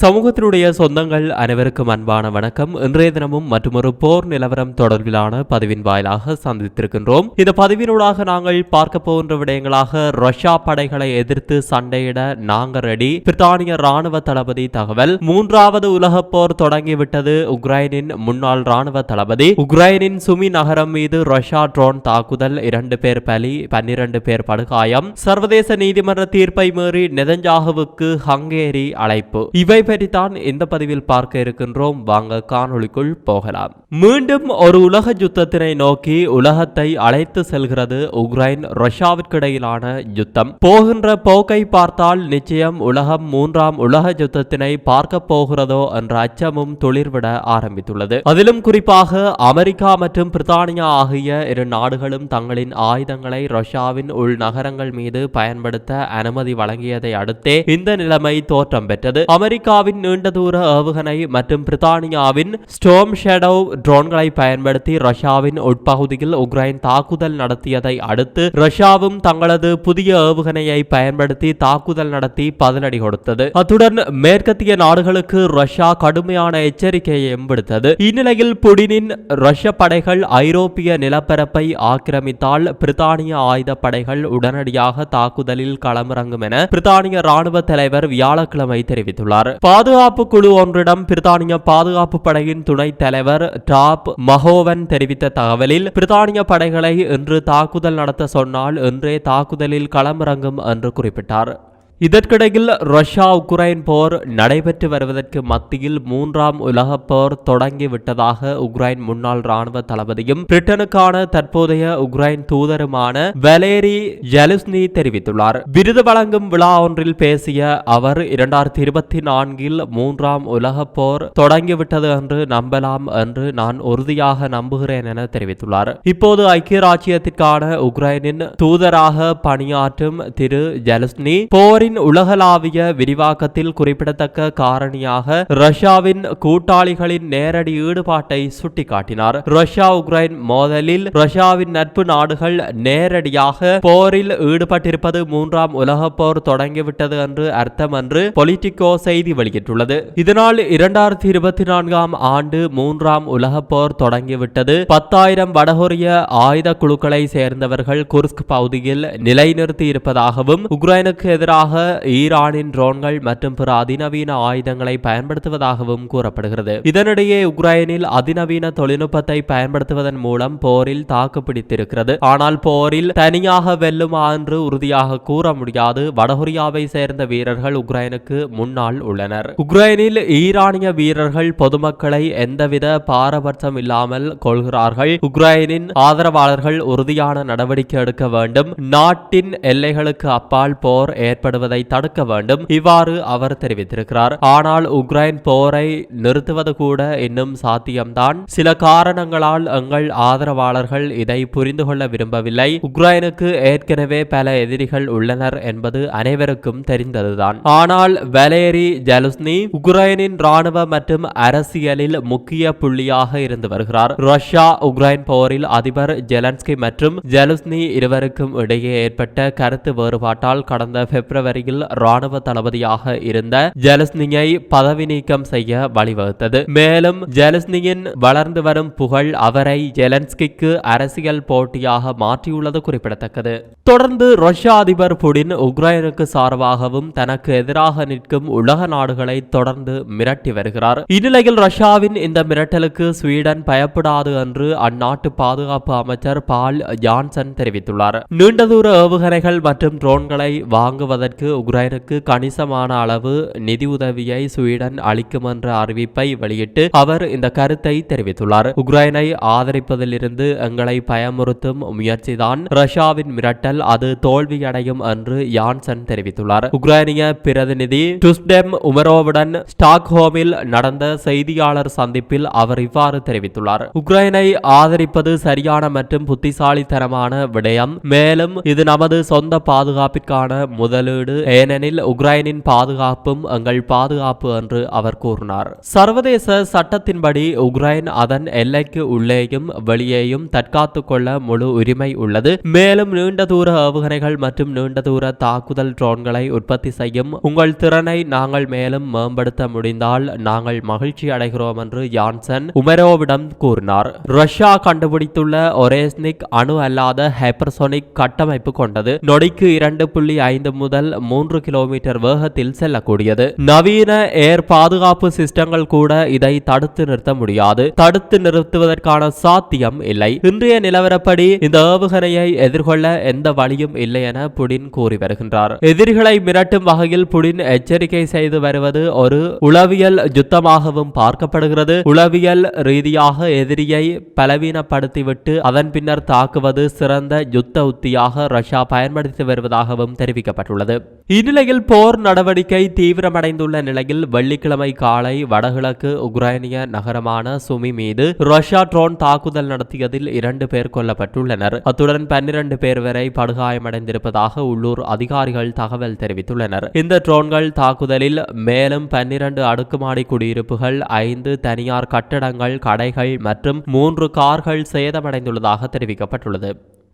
சமூகத்தினுடைய சொந்தங்கள் அனைவருக்கும் அன்பான வணக்கம். இன்றைய தினமும் மற்றொரு போர் நிலவரம் தொடர்பிலான பதிவின் வாயிலாக சந்தித்திருக்கின்றோம். இந்த பதிவினூடாக நாங்கள் பார்க்க போகின்ற விடயங்களாக ரஷ்யா படைகளை எதிர்த்து சண்டையிட நாங்கள் ரெடி பிரித்தானிய ராணுவ தளபதி தகவல் மூன்றாவது உலகப் போர் தொடங்கிவிட்டது உக்ரைனின் முன்னாள் ராணுவ தளபதி. உக்ரைனின் சுமி நகரம் மீது ரஷ்யா ட்ரோன் தாக்குதல் இரண்டு பேர் பலி பன்னிரண்டு பேர் படுகாயம். சர்வதேச நீதிமன்ற தீர்ப்பை மீறி நெதஞ்சாகுவுக்கு ஹங்கேரி அழைப்பு. இவை பற்றித்தான் இந்த பதிவில் பார்க்க இருக்கின்றோம். வாங்க காணொளிக்குள் போகலாம். மீண்டும் ஒரு உலக யுத்தத்தினை நோக்கி உலகத்தை அழைத்து செல்கிறது உக்ரைன். ரஷ்யாவிற்கிடையிலான யுத்தம். போகின்ற போக்கை பார்த்தால் நிச்சயம் உலகம் மூன்றாம் உலக யுத்தத்தினை பார்க்க போகிறதோ என்ற அச்சமும் துளிர்விட ஆரம்பித்துள்ளது. அதிலும் குறிப்பாக அமெரிக்கா மற்றும் பிரித்தானியா ஆகிய இரு நாடுகளும் தங்களின் ஆயுதங்களை ரஷ்யாவின் உள் நகரங்கள் மீது பயன்படுத்த அனுமதி வழங்கியதை அடுத்தே இந்த நிலைமை தோற்றம் பெற்றது. அமெரிக்கா அமெரிக்காவின் நீண்ட தூர ஏவுகணை மற்றும் பிரித்தானியாவின் ஸ்டோம் ஷேடோ ட்ரோன்களை பயன்படுத்தி ரஷ்யாவின் உட்பகுதியில் உக்ரைன் தாக்குதல் நடத்தியதை அடுத்து ரஷ்யாவும் தங்களது புதிய ஏவுகணையை பயன்படுத்தி தாக்குதல் நடத்தி பதிலடி கொடுத்தது. அத்துடன் மேற்கத்திய நாடுகளுக்கு ரஷ்யா கடுமையான எச்சரிக்கையையும் விடுத்தது. இந்நிலையில் புடினின் ரஷ்ய படைகள் ஐரோப்பிய நிலப்பரப்பை ஆக்கிரமித்தால் பிரித்தானிய ஆயுத படைகள் உடனடியாக தாக்குதலில் களமிறங்கும் என பிரித்தானிய ராணுவ தலைவர் வியாழக்கிழமை தெரிவித்துள்ளார். பாதுகாப்பு குழு ஒன்றிடம் பிரித்தானிய பாதுகாப்பு படையின் துணைத் தலைவர் டாப் மகோவன் தெரிவித்த தகவலில் பிரித்தானிய படைகளை இன்று தாக்குதல் நடத்த சொன்னால் இன்றே தாக்குதலில் களமிறங்கும் என்று குறிப்பிட்டார். இதற்கிடையில் ரஷ்யா உக்ரைன் போர் நடைபெற்று வருவதற்கு மத்தியில் மூன்றாம் உலகப் போர் தொடங்கிவிட்டதாக உக்ரைன் முன்னாள் ராணுவ தளபதியும் பிரிட்டனுக்கான தற்போதைய உக்ரைன் தூதருமான வலேரி ஜலுஸ்னி தெரிவித்துள்ளார். விருது வழங்கும் விழா ஒன்றில் பேசிய அவர் இரண்டாயிரத்தி இருபத்தி நான்கில் மூன்றாம் உலகப் போர் தொடங்கிவிட்டது என்று நம்பலாம் என்று நான் உறுதியாக நம்புகிறேன் என தெரிவித்துள்ளார். இப்போது ஐக்கிய ராச்சியத்திற்கான உக்ரைனின் தூதராக பணியாற்றும் திரு ஜெலுஸ்னி போரின் போரின் உலகளாவிய விரிவாக்கத்தில் குறிப்பிடத்தக்க காரணியாக ரஷ்யாவின் கூட்டாளிகளின் நேரடி ஈடுபாட்டை சுட்டிக்காட்டினார். ரஷ்யா உக்ரைன் மோதலில் ரஷ்யாவின் நட்பு நாடுகள் நேரடியாக போரில் ஈடுபட்டிருப்பது மூன்றாம் உலக போர் தொடங்கிவிட்டது என்று அர்த்தம் என்று பொலிட்டிகோ செய்தி வெளியிட்டுள்ளது. இதனால் இரண்டாயிரத்தி இருபத்தி நான்காம் ஆண்டு மூன்றாம் உலக போர் தொடங்கிவிட்டது. பத்தாயிரம் வடகொரிய ஆயுத குழுக்களை சேர்ந்தவர்கள் குர்ஸ்க் பகுதியில் நிலைநிறுத்தி இருப்பதாகவும் உக்ரைனுக்கு எதிராக ஈரானின் ட்ரோன்கள் மற்றும் பிற அதிநவீன ஆயுதங்களை பயன்படுத்துவதாகவும் கூறப்படுகிறது. இதனிடையே உக்ரைனில் அதிநவீன தொழில்நுட்பத்தை பயன்படுத்துவதன் மூலம் போரில் தாக்கு பிடித்திருக்கிறது. ஆனால் போரில் தனியாக வெல்லுமா என்று உறுதியாக கூற முடியாது. வடகொரியாவை சேர்ந்த வீரர்கள் உக்ரைனுக்கு முன்னால் உள்ளனர். உக்ரைனில் ஈரானிய வீரர்கள் பொதுமக்களை எந்தவித பாரபட்சம் இல்லாமல் கொள்கிறார்கள். உக்ரைனின் ஆதரவாளர்கள் உறுதியான நடவடிக்கை எடுக்க வேண்டும். நாட்டின் எல்லைகளுக்கு அப்பால் போர் ஏற்படுவது வருவதை தடுக்க வேண்டும். இவ்வாறு அவர் தெரிவித்திருக்கிறார். ஆனால் உக்ரைன் போரை நிறுத்துவது கூட இன்னும் சாத்தியம்தான். சில காரணங்களால் எங்கள் ஆதரவாளர்கள் இதை புரிந்து கொள்ள விரும்பவில்லை. உக்ரைனுக்கு ஏற்கனவே பல எதிரிகள் உள்ளனர் என்பது அனைவருக்கும் தெரிந்ததுதான். ஆனால் வலேரி ஜலுஸ்னி உக்ரைனின் ராணுவ மற்றும் அரசியலில் முக்கிய புள்ளியாக இருந்து வருகிறார். ரஷ்யா உக்ரைன் போரில் அதிபர் ஜெலன்ஸ்கி மற்றும் ஜலுஸ்னி இருவருக்கும் இடையே ஏற்பட்ட கருத்து வேறுபாட்டால் கடந்த பிப்ரவரி பிப்ரவரியில் ராணுவ தளபதியாக இருந்த ஜலஸ்னியை பதவி நீக்கம் செய்ய வழிவகுத்தது. மேலும் ஜலஸ்னியின் வளர்ந்து வரும் புகழ் அவரை ஜெலன்ஸ்கிக்கு அரசியல் போட்டியாக மாற்றியுள்ளது குறிப்பிடத்தக்கது. தொடர்ந்து ரஷ்ய அதிபர் புடின் உக்ரைனுக்கு சார்பாகவும் தனக்கு எதிராக நிற்கும் உலக நாடுகளை தொடர்ந்து மிரட்டி வருகிறார். இந்நிலையில் ரஷ்யாவின் இந்த மிரட்டலுக்கு ஸ்வீடன் பயப்படாது என்று அந்நாட்டு பாதுகாப்பு அமைச்சர் பால் ஜான்சன் தெரிவித்துள்ளார். நீண்ட தூர ஏவுகணைகள் மற்றும் ட்ரோன்களை வாங்குவதற்கு உக்ரைனுக்கு கணிசமான அளவு நிதி உதவியை ஸ்வீடன் அளிக்கும் என்ற அறிவிப்பை வெளியிட்டு அவர் இந்த கருத்தை தெரிவித்துள்ளார். உக்ரைனை ஆதரிப்பதிலிருந்து எங்களை பயமுறுத்தும் முயற்சிதான் ரஷ்யாவின் மிரட்டல் அது தோல்வியடையும் என்று யான்சன் தெரிவித்துள்ளார். உக்ரைனிய பிரதிநிதி டுஸ்டெம் உமரோவுடன் ஸ்டாக்ஹோமில் நடந்த செய்தியாளர் சந்திப்பில் அவர் இவ்வாறு தெரிவித்துள்ளார். உக்ரைனை ஆதரிப்பது சரியான மற்றும் புத்திசாலித்தனமான விடயம் மேலும் இது நமது சொந்த பாதுகாப்பிற்கான முதலீடு ஏனெனில் உக்ரைனின் பாதுகாப்பும் எங்கள் பாதுகாப்பு என்று அவர் கூறினார். சர்வதேச சட்டத்தின்படி உக்ரைன் அதன் எல்லைக்கு உள்ளேயும் வெளியேயும் தற்காத்துக் கொள்ள முழு உரிமை உள்ளது. மேலும் நீண்ட தூர ஏவுகணைகள் மற்றும் நீண்ட தூர தாக்குதல் ட்ரோன்களை உற்பத்தி செய்யும் உங்கள் திறனை நாங்கள் மேலும் மேம்படுத்த முடிந்தால் நாங்கள் மகிழ்ச்சி அடைகிறோம் என்று யான்சன் உமரோவிடம் கூறினார். ரஷ்யா கண்டுபிடித்துள்ள ஒரேஸ்னிக் அணு அல்லாத ஹைப்பர்சோனிக் கட்டமைப்பு கொண்டது. நொடிக்கு இரண்டு புள்ளி ஐந்து முதல் மூன்று கிலோமீட்டர் வேகத்தில் செல்லக்கூடியது. நவீன ஏர் பாதுகாப்பு சிஸ்டங்கள் கூட இதை தடுத்து நிறுத்த முடியாது. தடுத்து நிறுத்துவதற்கான சாத்தியம் இல்லை. இன்றைய நிலவரப்படி இந்த ஏவுகணையை எதிர்கொள்ள எந்த வழியும் இல்லை என புடின் கூறி வருகின்றார். எதிரிகளை மிரட்டும் வகையில் புடின் எச்சரிக்கை செய்து வருவது ஒரு உளவியல் யுத்தமாகவும் பார்க்கப்படுகிறது. உளவியல் ரீதியாக எதிரியை பலவீனப்படுத்திவிட்டு அதன் பின்னர் தாக்குவது சிறந்த யுத்த உத்தியாக ரஷ்யா பயன்படுத்தி வருவதாகவும் தெரிவிக்கப்பட்டுள்ளது. இந்நிலையில் போர் நடவடிக்கை தீவிரமடைந்துள்ள நிலையில் வெள்ளிக்கிழமை காலை வடகிழக்கு உக்ரைனிய நகரமான சுமி மீது ரஷ்யா ட்ரோன் தாக்குதல் நடத்தியதில் இரண்டு பேர் கொல்லப்பட்டுள்ளனர். அத்துடன் பன்னிரண்டு பேர் வரை படுகாயமடைந்திருப்பதாக உள்ளூர் அதிகாரிகள் தகவல் தெரிவித்துள்ளனர். இந்த ட்ரோன்கள் தாக்குதலில் மேலும் பன்னிரண்டு அடுக்குமாடி குடியிருப்புகள் ஐந்து தனியார் கட்டடங்கள் கடைகள் மற்றும் மூன்று கார்கள் சேதமடைந்துள்ளதாக தெரிவிக்கப்பட்டுள்ளது.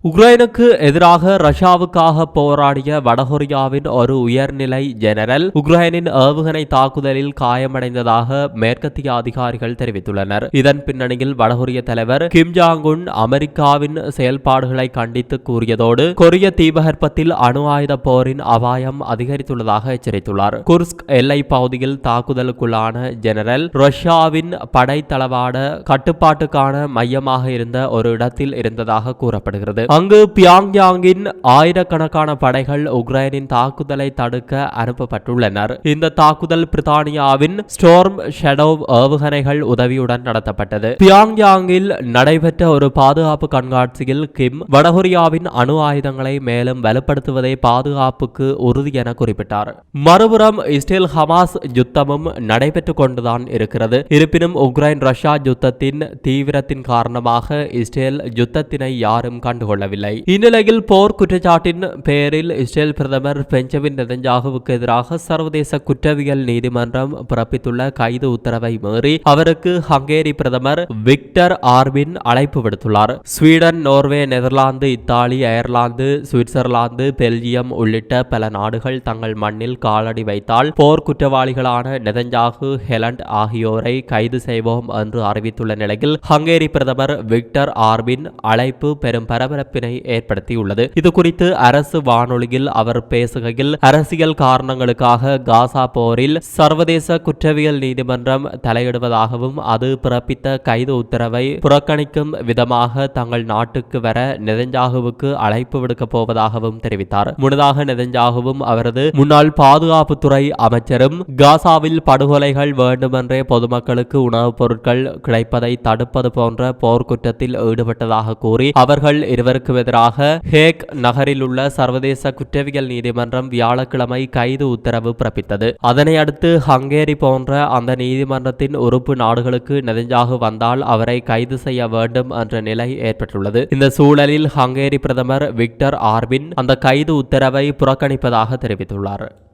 உக்ரைனுக்கு எதிராக ரஷ்யாவுக்காக போராடிய வடகொரியாவின் ஒரு உயர்நிலை ஜெனரல் உக்ரைனின் ஏவுகணை தாக்குதலில் காயமடைந்ததாக மேற்கத்திய அதிகாரிகள் தெரிவித்துள்ளனர். இதன் பின்னணியில் வடகொரிய தலைவர் கிம் ஜாங் உன் அமெரிக்காவின் செயல்பாடுகளை கண்டித்து கூறியதோடு கொரிய தீபகற்பத்தில் அணு ஆயுத போரின் அபாயம் அதிகரித்துள்ளதாக எச்சரித்துள்ளார். குர்ஸ்க் எல்லை பகுதியில் தாக்குதலுக்குள்ளான ஜெனரல் ரஷ்யாவின் படை தளவாட கட்டுப்பாட்டுக்கான மையமாக இருந்த ஒரு இடத்தில் இருந்ததாக கூறப்படுகிறது. அங்கு பியாங்யாங்கின் ஆயிரக்கணக்கான படைகள் உக்ரைனின் தாக்குதலை தடுக்க அனுப்பப்பட்டுள்ளனர். இந்த தாக்குதல் பிரித்தானியாவின் ஸ்டோர்ம் ஷெடோ ஏவுகணைகள் உதவியுடன் நடத்தப்பட்டது. பியாங்யாங்கில் நடைபெற்ற ஒரு பாதுகாப்பு கண்காட்சியில் கிம் வடகொரியாவின் அணு ஆயுதங்களை மேலும் வலுப்படுத்துவதை பாதுகாப்புக்கு உறுதி என குறிப்பிட்டார். மறுபுறம் இஸ்ரேல் ஹமாஸ் யுத்தமும் நடைபெற்றுக் கொண்டுதான் இருக்கிறது. இருப்பினும் உக்ரைன் ரஷ்யா யுத்தத்தின் தீவிரத்தின் காரணமாக இஸ்ரேல் யுத்தத்தினை யாரும் கண்டுகொள்ள காணவில்லை இந்நிலையில் போர் குற்றச்சாட்டின் பெயரில் இஸ்ரேல் பிரதமர் பெஞ்சமின் நெதஞ்சாகுவுக்கு எதிராக சர்வதேச குற்றவியல் நீதிமன்றம் பிறப்பித்துள்ள கைது உத்தரவை மீறி அவருக்கு ஹங்கேரி பிரதமர் விக்டர் ஆர்பின் அழைப்பு விடுத்துள்ளார். Sweden Norway Netherlands Italy Ireland Switzerland Belgium உள்ளிட்ட பல நாடுகள் தங்கள் மண்ணில் காலடி வைத்தால் போர் குற்றவாளிகளான நெதஞ்சாகு ஹெலண்ட் ஆகியோரை கைது செய்வோம் என்று அறிவித்துள்ள நிலையில் ஹங்கேரி பிரதமர் விக்டர் ஆர்பின் அழைப்பு பெரும் பரபரப்பு பரபரப்பினை ஏற்படுத்தியுள்ளது. இதுகுறித்து அரசு வானொலியில் அவர் பேசுகையில் அரசியல் காரணங்களுக்காக காசா போரில் சர்வதேச குற்றவியல் நீதிமன்றம் தலையிடுவதாகவும் அது பிறப்பித்த கைது உத்தரவை புறக்கணிக்கும் விதமாக தங்கள் நாட்டுக்கு வர நெதஞ்சாகுவுக்கு அழைப்பு விடுக்கப் போவதாகவும் தெரிவித்தார். முன்னதாக நெதஞ்சாகுவும் அவரது முன்னாள் பாதுகாப்புத்துறை அமைச்சரும் காசாவில் படுகொலைகள் வேண்டுமென்றே பொதுமக்களுக்கு உணவுப் பொருட்கள் கிடைப்பதை தடுப்பது போன்ற போர்க்குற்றத்தில் ஈடுபட்டதாக கூறி அவர்கள் இருவர் அவருக்கு எதிராக ஹேக் நகரில் உள்ள சர்வதேச குற்றவியல் நீதிமன்றம் வியாழக்கிழமை கைது உத்தரவு பிறப்பித்தது. அதனை அடுத்து ஹங்கேரி போன்ற அந்த நீதிமன்றத்தின் உறுப்பு நாடுகளுக்கு நெதஞ்சாக வந்தால் அவரை கைது செய்ய வேண்டும் என்ற நிலை ஏற்பட்டுள்ளது. இந்த சூழலில் ஹங்கேரி பிரதமர் விக்டர் ஆர்பின் அந்த கைது உத்தரவை புறக்கணிப்பதாக தெரிவித்துள்ளார்.